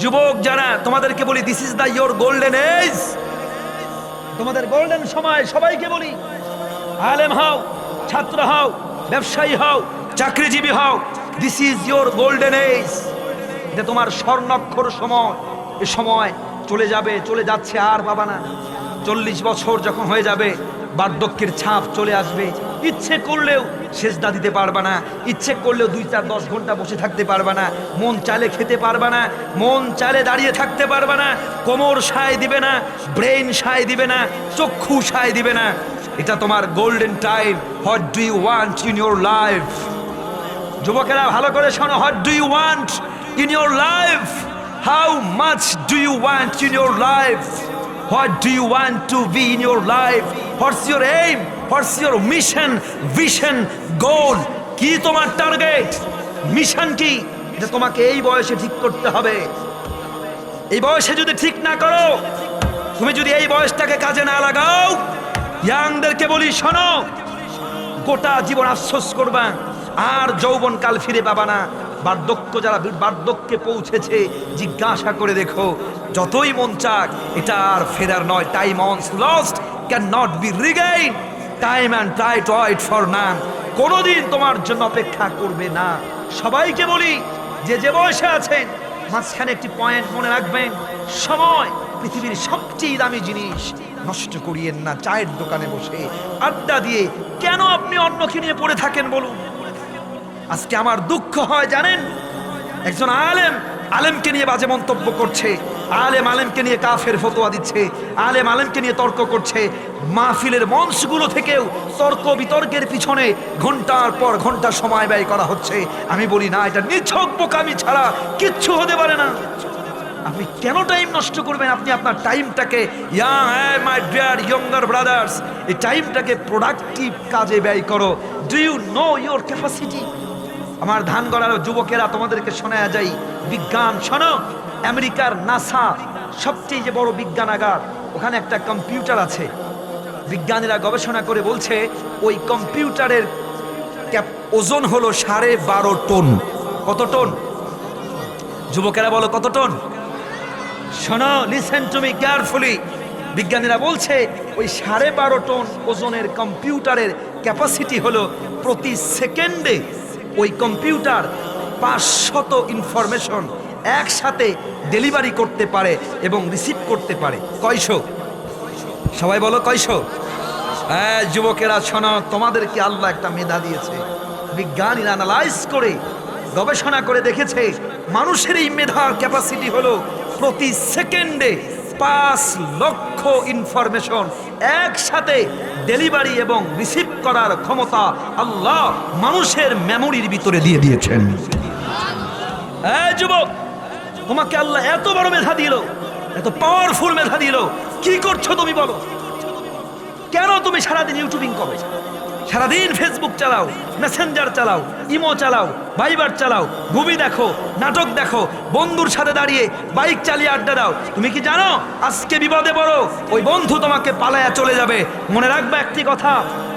যুবক যারা, তোমাদেরকে বলি this is the your golden age তোমাদের গোল্ডেন সময়, সবাইকে বলি আলেম হও, ছাত্র হও, ব্যবসায়ী হও, চাকরিজীবী হও this is your golden age এটা তোমার স্বর্ণাক্ষর সময়। এ সময় চলে যাবে, চলে যাচ্ছে আর পাবা না। চল্লিশ বছর যখন হয়ে যাবে, বার্ধক্যের ছাপ চলে আসবে। ইচ্ছে করলেও সেজদা দিতে পারবা না, ইচ্ছে করলেও দুই চার দশ ঘণ্টা বসে থাকতে পারবা না, মন চালে খেতে পারবা না, মন চালে দাঁড়িয়ে থাকতে পারবা না, কোমর সায় দিবে না, ব্রেন সায় দিবে না, চক্ষু সায় দিবে না। এটা তোমার golden time what do you want in your life যুবকেরা ভালো করে শোনো what do you want in your life how much do you want in your life what do you want to be in your life what's your aim what's your mission vision goal কি তোমার target mission কি? এটা তোমাকে এই বয়সে ঠিক করতে হবে। এই বয়সে যদি ঠিক না করো, তুমি যদি এই বয়সটাকে কাজে না লাগাও ইয়াংদেরকে বলি শোনো, গোটা জীবন আফসোস করবা, আর যৌবন কাল ফিরে পাবা না। বার্ধক্য যারা বার্ধক্যে পৌঁছেছে, জিজ্ঞাসা করে দেখো, যতই মন চাক, এটা আর ফেরার নয়। Time once lost can not be regain time and try to wait for none কোনোদিন তোমার জন্য অপেক্ষা করবে না। সবাইকে বলি, যে যে বয়সে আছেন, মাঝখানে একটি পয়েন্ট মনে রাখবেন। সময় পৃথিবীর সবচেয়ে দামি জিনিস। নষ্ট করিয়েন না, চায়ের দোকানে বসে আড্ডা দিয়ে কেন আপনি অন্যকে নিয়ে পড়ে থাকেন বলুন? আজকে আমার দুঃখ হয়, জানেন? একজন আলেম আলেমকে নিয়ে বাজে মন্তব্য করছে, আলেম আলেমকে নিয়ে কাফের ফতোয়া দিচ্ছে, আলেম আলেমকে নিয়ে তর্ক করছে। মাহফিলের মঞ্চগুলো থেকেও তর্ক বিতর্কের পিছনে ঘণ্টার পর ঘণ্টা সময় ব্যয় করা হচ্ছে। আমি বলি, না, এটা নিছক বোকামি ছাড়া কিচ্ছু হতে পারে না। আপনি কেন টাইম নষ্ট করবেন? আপনি আপনার টাইমটাকে young my dear younger brothers এই টাইমটাকে প্রোডাক্টিভ কাজে ব্যয় করো। Do you know your capacity আমার ধান গড়ার যুবকেরা তোমাদেরকে শোনা যায় বিজ্ঞান, শোনো, আমেরিকার নাসা সবচেয়ে যে বড় বিজ্ঞানাগার, ওখানে একটা কম্পিউটার আছে। বিজ্ঞানীরা গবেষণা করে বলছে, ওই কম্পিউটারের ওজন হলো সাড়ে বারো টন। কত টন? যুবকেরা বলো, কত টন? শোনো লিসেন টু মি কেয়ারফুলি বিজ্ঞানীরা বলছে, ওই সাড়ে বারো টন ওজনের কম্পিউটারের ক্যাপাসিটি হলো প্রতি সেকেন্ডে ওই কম্পিউটার পাঁচশত ইনফরমেশন একসাথে ডেলিভারি করতে পারে এবং রিসিভ করতে পারে। কয়শো? সবাই বলো কয়শো? হ্যাঁ যুবকেরা, শোনো, তোমাদেরকে আল্লাহ একটা মেধা দিয়েছে। বিজ্ঞানীরা অ্যানালাইজ করে, গবেষণা করে দেখেছে, মানুষের এই মেধার ক্যাপাসিটি হলো প্রতি সেকেন্ডে পাঁচ লক্ষ ইনফরমেশন একসাথে ডেলিভারি এবং রিসিভ করার ক্ষমতা আল্লাহ মানুষের মেমোরির ভিতরে দিয়ে দিয়েছেন। যুবক, তোমাকে আল্লাহ এত বড় মেধা দিল, এত পাওয়ারফুল মেধা দিল। কি করছ তুমি বলো? কেন তুমি সারাদিন ইউটিউবিং করো? সারাদিন ফেসবুক চালাও মেসেঞ্জার চালাও ইমো চালাও ভাইবার চালাও মুভি দেখো, নাটক দেখো, বন্ধুর সাথে দাঁড়িয়ে বাইক চালিয়ে আড্ডা দাও। তুমি কি জানো? আজকে বিপদে পড়ো, ওই বন্ধু তোমাকে পালায়া চলে যাবে। মনে রাখবে একটি কথা,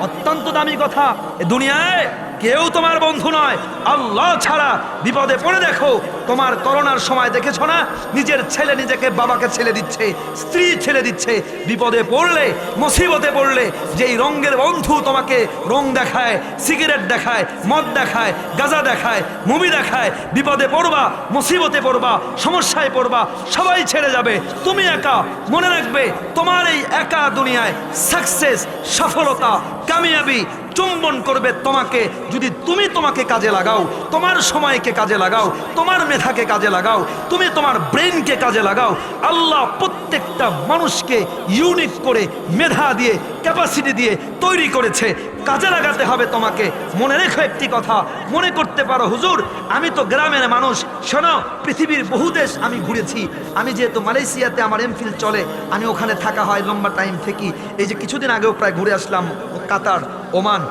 অত্যন্ত দামি কথা, এ দুনিয়ায় কেউ তোমার বন্ধু নয়। আল্লাহ ছাড়া বিপদে পড়ে দেখো, তোমার করোনার সময় দেখেছ না? নিজের ছেলে নিজেকে বাবাকে ছেলে দিচ্ছে, স্ত্রী ছেলে দিচ্ছে। বিপদে পড়লে, মুসিবতে পড়লে, যেই রঙের বন্ধু তোমাকে রং দেখায়, সিগারেট দেখায়, মদ দেখায়, গাজা দেখায়, মুভি দেখায়, বিপদে পড়বা, মুসিবতে পড়বা, সমস্যায় পড়বা, সবাই ছেড়ে যাবে। তুমি একা, মনে রাখবে, তোমার এই একা দুনিয়ায় সাকসেস সফলতা, কামিয়াবি, চুম্বন করবে তোমাকে যদি তুমি তোমাকে কাজে লাগাও, তোমার সময়কে কাজে লাগাও, তোমার মেধাকে কাজে লাগাও, তুমি তোমার ব্রেনকে কাজে লাগাও, আল্লাহ প্রত্যেকটা মানুষকে ইউনিক করে মেধা দিয়ে ক্যাপাসিটি দিয়ে তৈরি করেছে। কাজে লাগাতে হবে তোমাকে। মনে রেখো একটি কথা, মনে করতে পারো, হুজুর, আমি তো গ্রামের মানুষ। শোনো, পৃথিবীর বহু দেশ আমি ঘুরেছি। আমি যেহেতু মালয়েশিয়াতে আমার এমফিল চলে, আমি ওখানে থাকা হয় লম্বা টাইম থেকে এই যে কিছুদিন আগেও প্রায় ঘুরে আসলাম, কাতার, ওমান,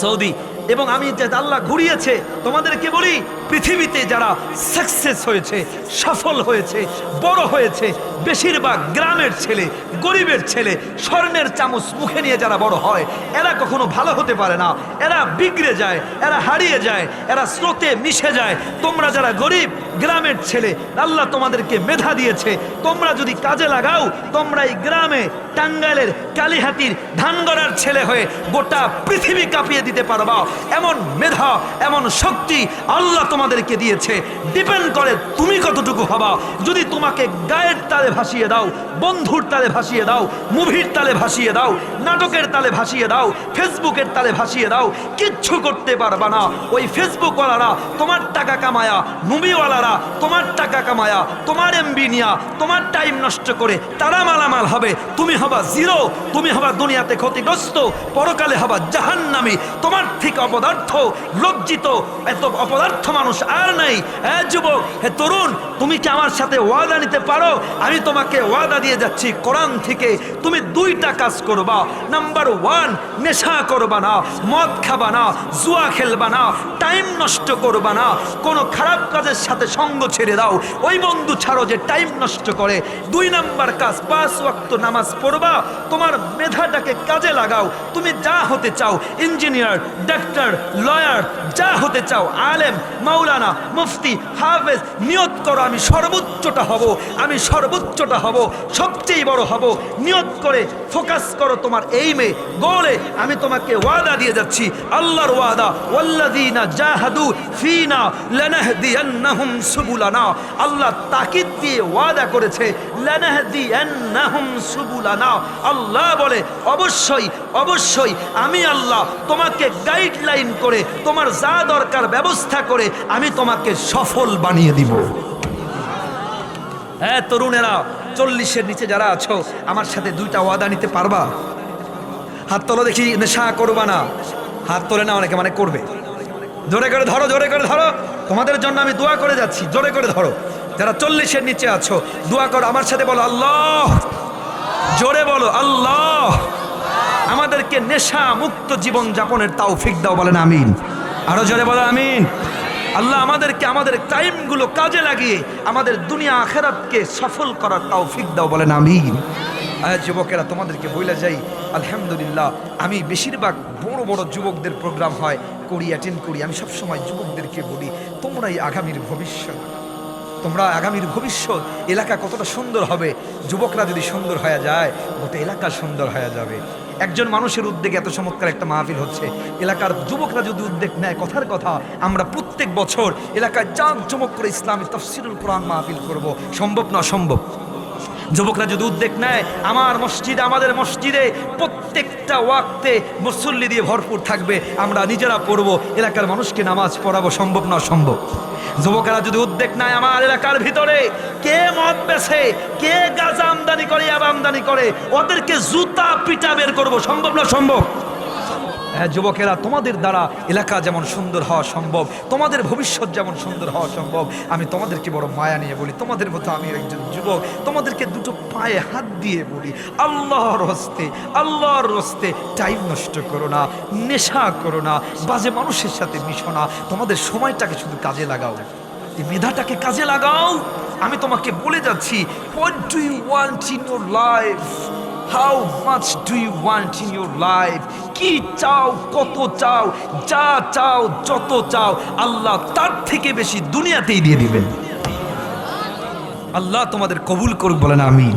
সৌদি। এবং আমি যে আল্লাহ ঘুরিয়েছে, তোমাদেরকে বলি, পৃথিবীতে যারা সাকসেস হয়েছে, সফল হয়েছে, বড় হয়েছে, বেশিরভাগ গ্রামের ছেলে, গরিবের ছেলে, স্বর্ণের চামচ মুখে নিয়ে যারা বড় হয়, এরা কখনো ভালো হতে পারে না। এরা বিগড়ে যায়, এরা হারিয়ে যায়, এরা স্রোতে মিশে যায়। তোমরা যারা গরিব, গ্রামের ছেলে, আল্লাহ তোমাদেরকে মেধা দিয়েছে। তোমরা যদি কাজে লাগাও, তোমরা এই গ্রামে টাঙ্গাইলের কালীহাতির ধানগড়ার ছেলে হয়ে গোটা পৃথিবী কাঁপিয়ে দিতে পারবা। এমন মেধা, এমন শক্তি আল্লাহ তোমাদেরকে দিয়েছে। ডিপেন্ড করে তুমি কতটুকু হবা। যদি তোমাকে গায়ের তালে ভাসিয়ে দাও, বন্ধুর তালে ভাসিয়ে দাও, মুভির তালে ভাসিয়ে দাও, নাটকের তালে ভাসিয়ে দাও ফেসবুকের তালে ভাসিয়ে দাও, কিচ্ছু করতে পারবা না। ওই ফেসবুকওয়ালারা তোমার টাকা কামায়া, মুভিওয়ালারা তোমার টাকা কামায়া, তোমার এমবি নিয়া, তোমার টাইম নষ্ট করে তারা মালামাল হবে। তুমি হবা জিরো তুমি হবা দুনিয়াতে ক্ষতিগ্রস্ত, পরকালে হবা জাহান্নামী। তোমার থেকে অপদার্থ লজ্জিত। এত অপদার্থ মানুষ আর নাই। এ যুবক, হে তরুণ, তুমি কি আমার সাথে ওয়াদা নিতে পারো? আমি তোমাকে ওয়াদা দিয়ে যাচ্ছি কোরআন থেকে। তুমি দুইটা কাজ করবা। নাম্বার ওয়ান, নেশা করবা না, মদ খাবা না, জুয়া খেলবা না, টাইম নষ্ট করবা না। কোনো খারাপ কাজের সাথে সঙ্গ ছেড়ে দাও। ওই বন্ধু ছাড়ো যে টাইম নষ্ট করে। দুই নাম্বার কাজ, পাঁচ ওয়াক্ত নামাজ পড়বা। তোমার মেধাটাকে কাজে লাগাও। তুমি যা হতে চাও, ইঞ্জিনিয়ার, ডাক্তার লয়ার যা হতে চাও, আলেম, মাওলানা, মুফতি, হাফেজ নিয়ত করো, আমি সর্বোচ্চটা হব, আমি সর্বোচ্চটা হব, সবচেয়ে বড় হব। নিয়ত করে ফোকাস করো তোমার এই মে গোলে আমি তোমাকে ওয়াদা দিয়ে যাচ্ছি। আল্লাহর ওয়াদা, ওয়াল্লাযীনা জাহাদু ফিনা লানাহদিয়ান্নাহুম সুবুলানা। আল্লাহ তাকিদ দিয়ে ওয়াদা করেছে, লানাহদিয়ান্নাহুম সুবুলানা। আল্লাহ বলে, অবশ্যই অবশ্যই আমি আল্লাহ তোমাকে গাইডলাইন করে, তোমার যা দরকার ব্যবস্থা করে, আমি তোমাকে সফল বানিয়ে দিব। হ্যাঁ তরুণেরা, চল্লিশের নিচে যারা আছো, আমার সাথে দুইটা ওয়াদা নিতে পারবা? হাত তোলো দেখি, নেশা করবা না। হাত তোলে না, অনেকে মানে করবে। জোরে করে ধরো, জোরে করে ধরো। তোমাদের জন্য আমি দোয়া করে যাচ্ছি, জোরে করে ধরো। যারা চল্লিশের নিচে আছো, দোয়া করো, আমার সাথে বলো, আল্লাহ। জোরে বলো, আল্লাহ। আমাদেরকে নেশা মুক্ত জীবন যাপনের তাও ফিক দাও বলেন আমিন। আরও জোরে বলো আমিন। আল্লাহ আমাদেরকে আমাদের টাইমগুলো কাজে লাগিয়ে আমাদের দুনিয়া আখেরাতকে সফল করার তাও ফিক দাও বলেন আমিন। যুবকেরা, তোমাদেরকে বইলা যাই, আলহামদুলিল্লাহ, আমি বেশিরভাগ বড় বড় যুবকদের প্রোগ্রাম হয় করি অ্যাটেন্ড করি আমি সবসময় যুবকদেরকে বলি, তোমরাই আগামীর ভবিষ্যৎ। তোমরা আগামীর ভবিষ্যৎ, এলাকা কতটা সুন্দর হবে, যুবকরা যদি সুন্দর হয়ে যায়, গোটা এলাকা সুন্দর হয়ে যাবে। একজন মানুষের উদ্যোগে এত চমৎকার একটা মাহফিল হচ্ছে। এলাকার যুবকরা যদি উদ্যোগ নেয়, কথার কথা, আমরা প্রত্যেক বছর এলাকায় জাঁক জমক করে ইসলামী তফসিরুল কোরআন মাহফিল করব। সম্ভব না অসম্ভব? যুবকরা যদি উদ্যোগ নেয়, আমার মসজিদ আমাদের মসজিদে প্রত্যেকটা ওয়াক্তে মুসল্লি দিয়ে ভরপুর থাকবে। আমরা নিজেরা পড়ব, এলাকার মানুষকে নামাজ পড়াবো, সম্ভব না সম্ভব যুবকেরা যদি উদ্যোগ নেয় আমার এলাকার ভিতরে, কে মদ বেছে, কে গাজা আমদানি করে আবার আমদানি করে, ওদেরকে জুতা পিটা বের করব, সম্ভব না সম্ভব হ্যাঁ যুবকেরা, তোমাদের দ্বারা এলাকা যেমন সুন্দর হওয়া সম্ভব, তোমাদের ভবিষ্যৎ যেমন সুন্দর হওয়া সম্ভব, আমি তোমাদেরকে বড় মায়া নিয়ে বলি, তোমাদের মতো আমি একজন যুবক, তোমাদেরকে দুটো পায়ে হাত দিয়ে বলি, আল্লাহর হস্তে আল্লাহর হস্তে টাইম নষ্ট করো না, নেশা করো না, বাজে মানুষের সাথে মিশো না, তোমাদের সময়টাকে শুধু কাজে লাগাও। এই মেধাটাকে কাজে লাগাও। আমি তোমাকে বলে যাচ্ছি what do you want in your life how much do you want in your life কি চাও, কত চাও, যা চাও, যত চাও, আল্লাহ তার থেকে বেশি দুনিয়াতেই দিয়ে দিবেন। আল্লাহ তোমাদের কবুল করুক, বলেন আমিন।